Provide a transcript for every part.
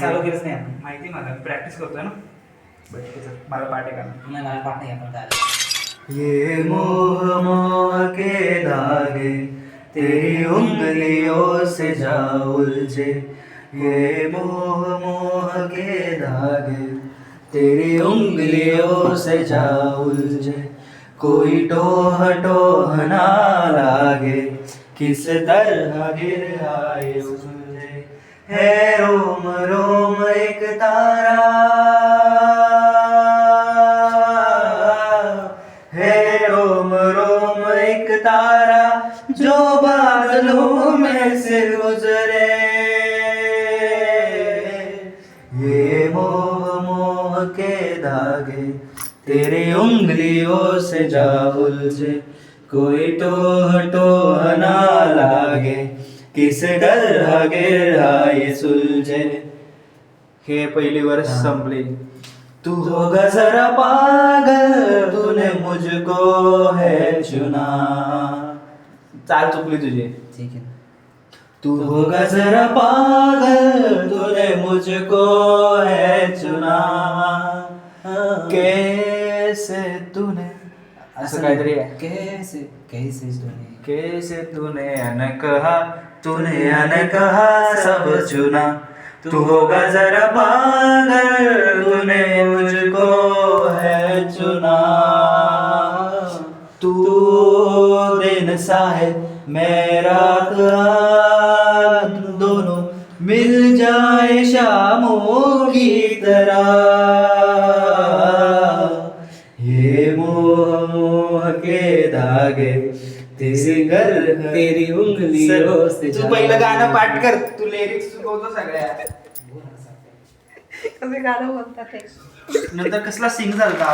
चालू केलंच नाही आपण. माहिती मला. प्रॅक्टिस करतोय ना. मला पाठ आहे का नाही मला पाठ नाही आपण काय ये मोह मोह के धागे तेरी उंगलियों से जा उलझे। ये मोह मोह के धागे तेरी उंगलियों से जा उलझे। कोई टोह टोह ना लागे किस तरह गिर आए उलझे है रोम रोम एक तारा। है रोम रोम एक तारा, जो बादलों में से गुजरे। ये मोह मोह के धागे, तेरी उंगलियों से जा उलझे। कोई टोह टोह ना लागे किस डर गिराए सुलझे हे पहिली वर्ष हा. संपली. तू होगा जरा पागल तूने मुझको है चुना. चाल चुकली तुझी. ठीक आहे. तू होगा जरा पागल तूने मुझको है चुना. कैसे तूने असं काहीतरी कैसे कैसे तूने? कैसे तूने अन कहा तूने अन कहा सब चुना तू होगा जरा पागल, तूने मुझको है चुना। तू दिन सा है मेरा दोनों मिल जाए शामों की। मोह मोह के धागे तेरी घर तेरी उंगलियों से तू पहिलं गाणं पाठ कर तू लिरिक्स चुकवतो सगळ्या. कसे गाणं बोलतात नंतर कसला सिंग आमचा?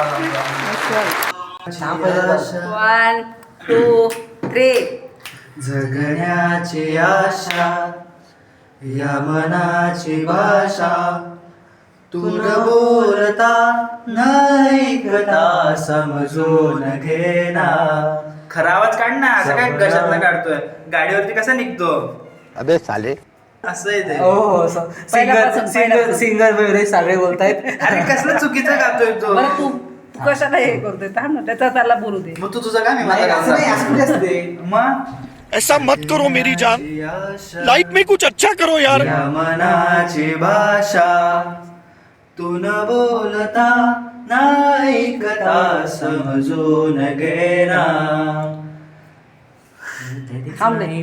वन टू थ्री जगण्याची आशा या मनाची भाषा तू न बोलता न ऐकता समजून घेना. खरा आवाज काढ ना असं काय. कशातला काढतोय? गाडीवरती कसा निघतो? अबे साले. असं हो सिंगर वगैरे सगळे बोलतायत. अरे कसलं चुकीचं गातोय तो? तू कशाला हे करतोय? थांब ना त्याचा त्याला बोलू दे. मग तू तुझं काय मी असते? मग? ऐसा मत करो मेरी जान. लाइफ में कुछ अच्छा करो यार. या मनाची भाषा. तू न बोलता न ऐकता समजून घेना. थांबले. नाही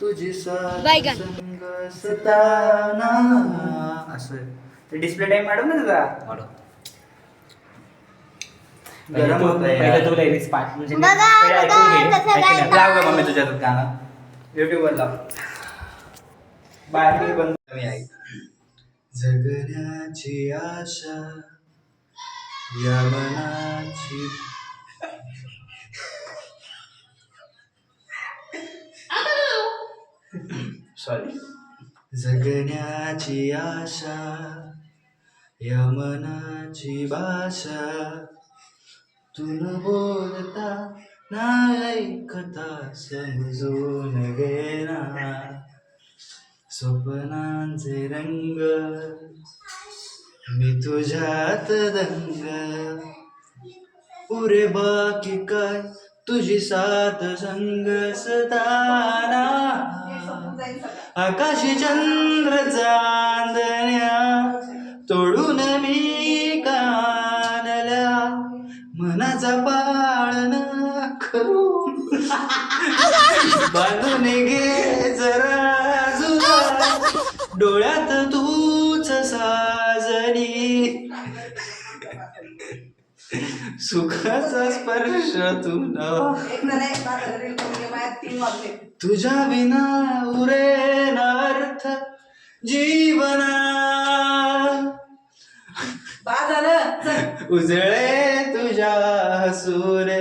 तुझी संग सताना. असं. ते डिस्प्ले टाइम मॅडम ना तुझा. गरम पहिले होतंय तू- यार. पहिले तू lyrics पाठ म्हणजे बघा, बघा. कसं तुझ्या गाणं. युट्यूब वर लाव. बाहेर बंद मी ऐक जगण्याची आशा या मनाची. सॉरी जगण्याची आशा या मनाची भाषा. तू न बोलता न ऐकता समजून घेना स्वप्नांचे रंग मी तुझ्यात दंग. पुरे बाकी काय? तुझी साथ संग सताना. आकाशी चंद्र चांदण्या तोडून मी कानल्या. मनाचा पाळण करून बांधून जुना डोळ्यात तूच साजनी सुखाचा स्पर्श तू तुझ्या विना उरे अर्थ जीवना उजळे तुझ्या हसूरे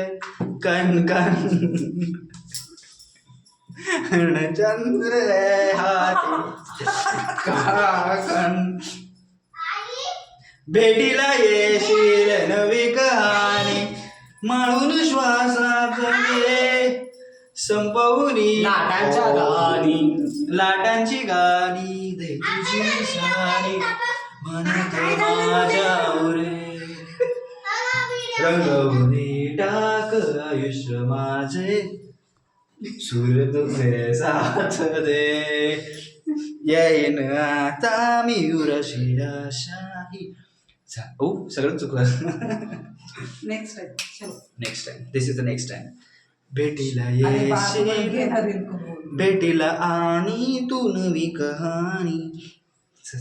कण कण. चंद्र हाती. काकण भेटीला येशील नवी कहाणी. माळून श्वासात घे संपवणी लाटांच्या गाणी. लाटांची गाणी दे तुझी सारी. म्हणत माझ्यावर रंगवणी टाक आयुष्य माझे. सूर्य तुझे साथ दे. आता मी उरशिराशाही ओ सगळं चुकलं. Next time next time this is the next time भेटीला येशील. भेटीला आणि तू नवी कहाणी.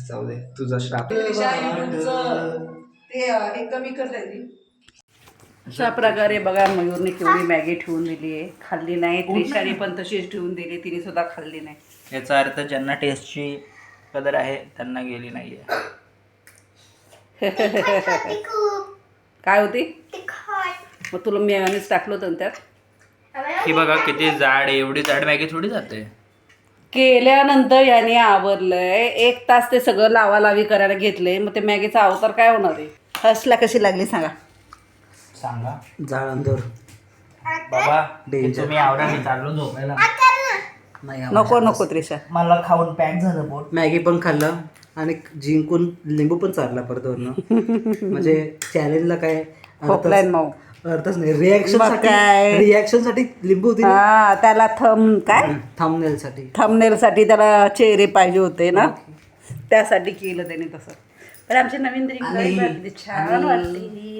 जाऊ दे तुझा श्राप. ते त्याची अशा प्रकारे बघा मयूरने केवढी मॅगी ठेवून दिली आहे. खाल्ली नाही त्रिशाने पण तशीच ठेवून दिली तिने सुद्धा खाल्ली नाही. याचा अर्थ ज्यांना टेस्टची कदर आहे त्यांना गेली नाहीये. काय होती? मग तुला मेयोनीज टाकलं होतं ना त्यात? ही बघा किती जाड आहे एवढी जाड मॅगी थोडी जाते. केल्यानंतर याने आवरलंय. एक तास ते सगळं लावालावी करायला घेतले मग ते मॅगीचा अवतार काय होणार आहे? हसला कशी लागली सांगा. सांगा. जाळ अंदर बाबा Danger. तुम्ही आवडा मी चाललो झोपायला. नाही नको नको त्रिशा. मला खाऊन पॅक झालं पोट मॅगी पण खाल्लं आणि जिंकून लिंबू पण चालला परत वरनं. म्हणजे चॅलेंजला काय माऊ. अर्थच नाही. रिॲक्शन मग काय? रिॲक्शनसाठी लिंबू होती हा त्याला थम काय? थांबनेल साठी. थंबनेलसाठी त्याला चेहरे पाहिजे होते ना? त्यासाठी केलं त्याने तसं. पण आमची नवीन तरी आणि- छान आणि- वाटली.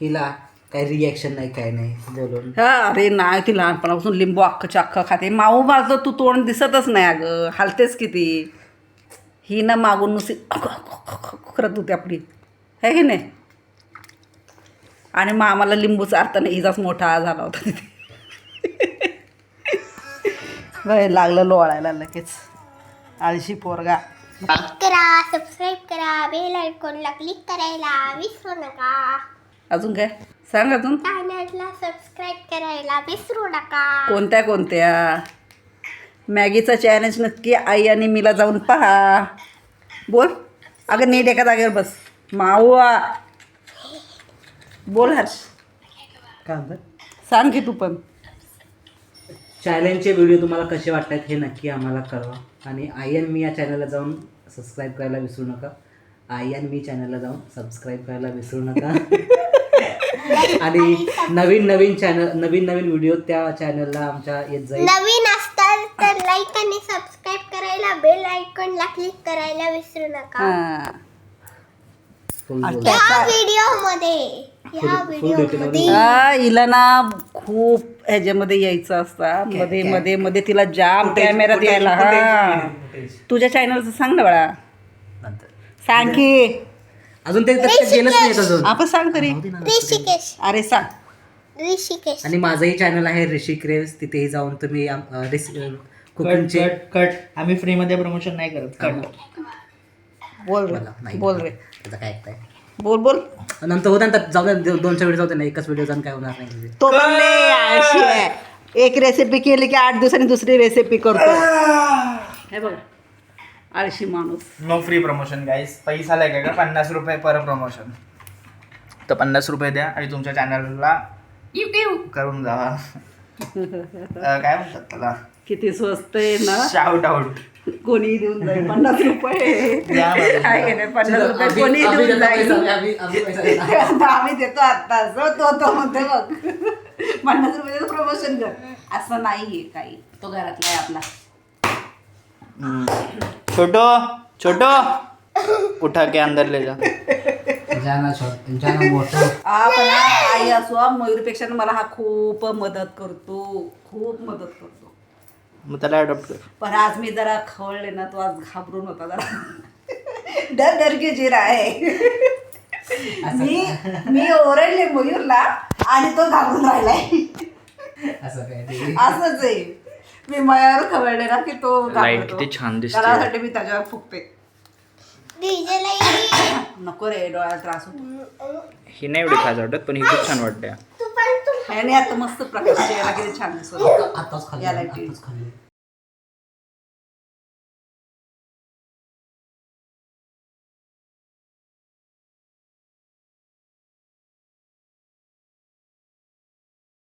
हिला काही रिॲक्शन नाही काय नाही. बोलून. हा अरे नाही ती लहानपणापासून लिंबू अख्खच्या अख्खं खाते. माऊ माझं तू तोंड दिसतच नाही अगं. हालतेच किती. ही ना मागून नुसती करत होती आपली. है की नाही? आणि मग आम्हाला लिंबू चारताना हिचाच मोठा झाला होता तिथे. बरं, लागलं लोळायला लगेच. आळशी पोरगा. लाईक करा सबस्क्राईब करा बेल आयकॉनला क्लिक करायला विसरू नका. अजून काय? सांग अजून. चॅनलला सबस्क्राईब करायला विसरू नका. कोणत्या कोणत्या? मॅगीचा चॅलेंज नक्की आई आणि मीला जाऊन पहा. बोल. अगं नीट एका जागेवर बस. मावा बोल हर्ष. काय म्हणतात सांग की तू पण. चॅलेंजचे व्हिडिओ तुम्हाला कसे वाटतात हे नक्की आम्हाला कळवा. आणि आय एन मी या चॅनलला जाऊन सबस्क्राईब करायला विसरू नका. आय एन मी चॅनलला जाऊन सबस्क्राईब करायला विसरू नका. आणि नवीन नवीन चॅनल नवीन नवीन व्हिडिओ त्या चॅनलला आमच्या येत जाईल. नवीन असताल तर लाईक आणि सबस्क्राईब करायला बेल आयकॉनला क्लिक करायला विसरू नका. हां. फुल बोल. या व्हिडिओमध्ये या व्हिडिओ हा, हिला ना खूप ह्याच्यामध्ये यायचं असतं. मध्ये मध्ये मध्ये तिला जाम कॅमेरात यायला हा. तुझ्या चॅनलचं सांग ना बाळा. नंतर. सांग की. अजून ते त्याच्यात गेलंच नाही अजून आपण सांग तरी. ऋषिकेश. अरे सांग. ऋषिकेश. आणि माझंही चॅनल आहे ऋषी क्रेव्स तिथेही जाऊन तुम्ही कट कुकिंगचे कट कट आम्ही फ्री मध्ये प्रमोशन नाही करत. कट बोल रे. नाही बोल रे. त्याचं काय ऐकताय? बोल बोल. नंतर होता ना जाऊ द्या दो- दोनच्या व्हिडिओ जाऊ दे ना एकच व्हिडिओ जाऊन काय होणार नाही. तो पण लय आळशी आहे. एक रेसिपी केली की आठ दिवसांनी दुसरी रेसिपी करतो. हे बघ. आळशी माणूस. नो फ्री प्रमोशन गाईस पैसा लागेल का? पन्नास रुपये पर प्रमोशन तर पन्नास रुपये द्या आणि तुमच्या चॅनलला करून जा. काय म्हणतात त्याला? किती स्वस्त आहे ना. शाउट आउट कोणी देऊन जाईल. पन्नास रुपये. द्या मला. आहे की नाही पन्नास रुपये कोणी देऊन देतो जाईल. आम्ही देतो आता जो तो तो म्हणते बघ. पन्नास रुपये प्रमोशन कर. असं नाहीये काही. तो घरातला आहे आपला. छोटो छोटो. उठा के अंदर ले जा. मोठं. आपण आई असो मयूरपेक्षा मला हा खूप मदत करतो. खूप मदत करतो. मग त्याला अडॉप्ट कर. पण आज मी जरा खवळले ना तो आज घाबरून होता जरा. डर डर के जिरा आहे. मी मी ओरडले मयूरला आणि तो घाबरून राहिलाय. असं काय ते. असंच आहे. मी मयावर खवळले ना की तो घाबरतो. किती छान दिसते. त्यासाठी मी त्याच्यावर फुकते नको रे डोळ्याला त्रास होतो ही नाही एवढी खास वाटत पण ही खूप छान वाटते तू पण तू आणि आता मस्त प्रकाश चेहरा किती छान दिसतो आता- आताच खाल्ली या आताच लाईटी. खाल्ली